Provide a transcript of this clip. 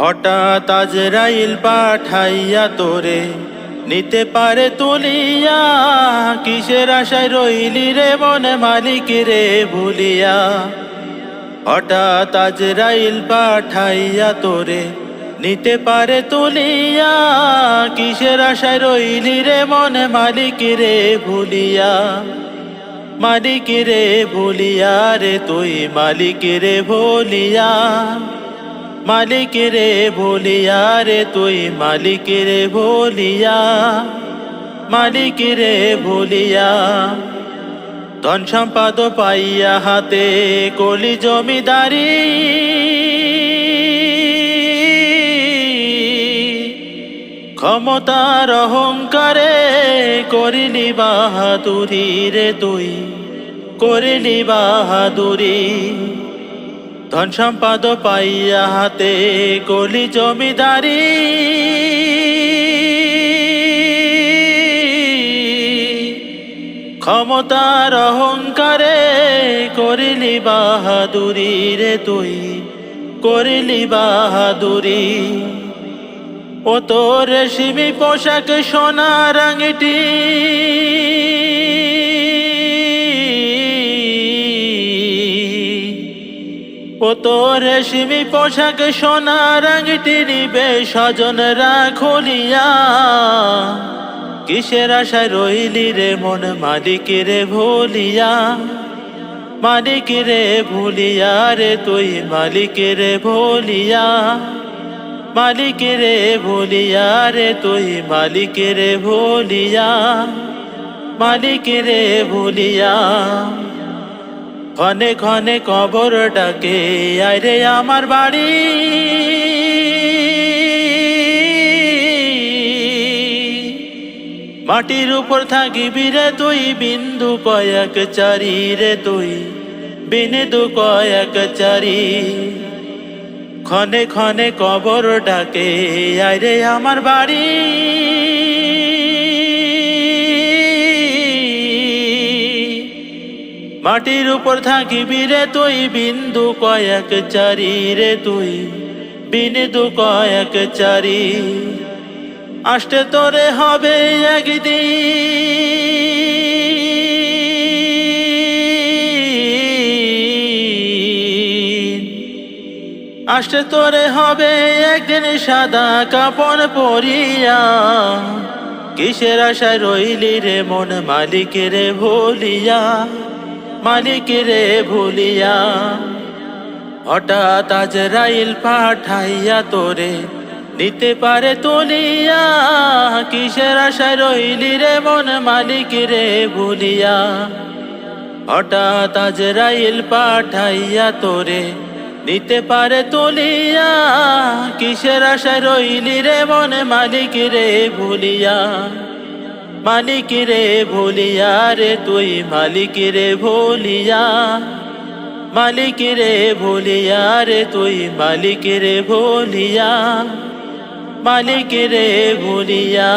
হঠাৎ আজরাইল পাঠাইয়া তোরে, নিতে পারে তুলিয়া, কিসের আশায় রইলি রে মনে মালিক রে ভুলিয়া? হঠাৎ আজরাইল পাঠাইয়া তোরে, নিতে পারে তুলিয়া, কিসের আশায় রইলি রে মনে মালিক রে ভুলিয়া? মালিক রে ভুলিয়া রে, তুই মালিক রে ভুলিয়া? মালিক রে ভুলিয়া রে, তুই মালিক রে ভুলিয়া মালিক রে ভুলিয়া ধন সম্পাদ পাইয়া হাতে কলি জমিদারি। ক্ষমতার অহংকারে করিলি বাহাদুরি রে তুই, করিলি বাহাদুরি। ধন সম্পাদ পাইয়া হাতে কলি জমিদারি। ক্ষমতার অহংকারে করিলি বাহাদুরি রে তুই, করিলি বাহাদুরি। ও তোর রেশমি পোশাক সোনা রাঙিটি। তোর রেশমি পোশাক সোনা রাঙিটি নিবে স্বজনরা খুলিয়া কিসের আশায় রইলি রে মন মালিক রে ভুলিয়া? মালিক রে ভুলিয়া রে তুই মালিক রে ভুলিয়া। মালিক রে ভুলিয়া রে তুই মালিক রে ভুলিয়া। মালিক রে ভুলিয়া। ক্ষণে ক্ষণে কবর ডাকে আরে আমার বাড়ি। মাটির উপর থাকিবি রে তুই, বিন্দু কয়েক চারি রে তুই, বিন্দু কয়েক চারি। ক্ষণে ক্ষণে কবর ডাকে আরে আমার বাড়ি। মাটির উপর থাকিবি রে তুই, বিন্দু কয়েক চারি রে তুই, বিন্দু কয়েক চারি। আসতে তোরে হবে একদিন। আসতে তোরে হবে একদিন সাদা কাপড় পরিয়া। কিসের আশায় রইলি রে মন মালিকের ভুলিয়া? মালিক রে ভুলিয়া, হঠাৎ আজ রাইল পাঠাইয়া তোরে নিতে পারে তুলিয়া, কিসের আশায় রইলি রে মন মালিক রে ভুলিয়া? হঠাৎ আজ রাইল পাঠাইয়া তোরে নিতে পারে তুলিয়া, কিসের আশায় রইলি রে মন মালিক রে ভুলিয়া? মালিক রে ভুলিয়া রে, তুই মালিক রে ভুলিয়া। মালিক রে ভুলিয়া রে, তুই মালিক রে ভুলিয়া। মালিক রে ভুলিয়া।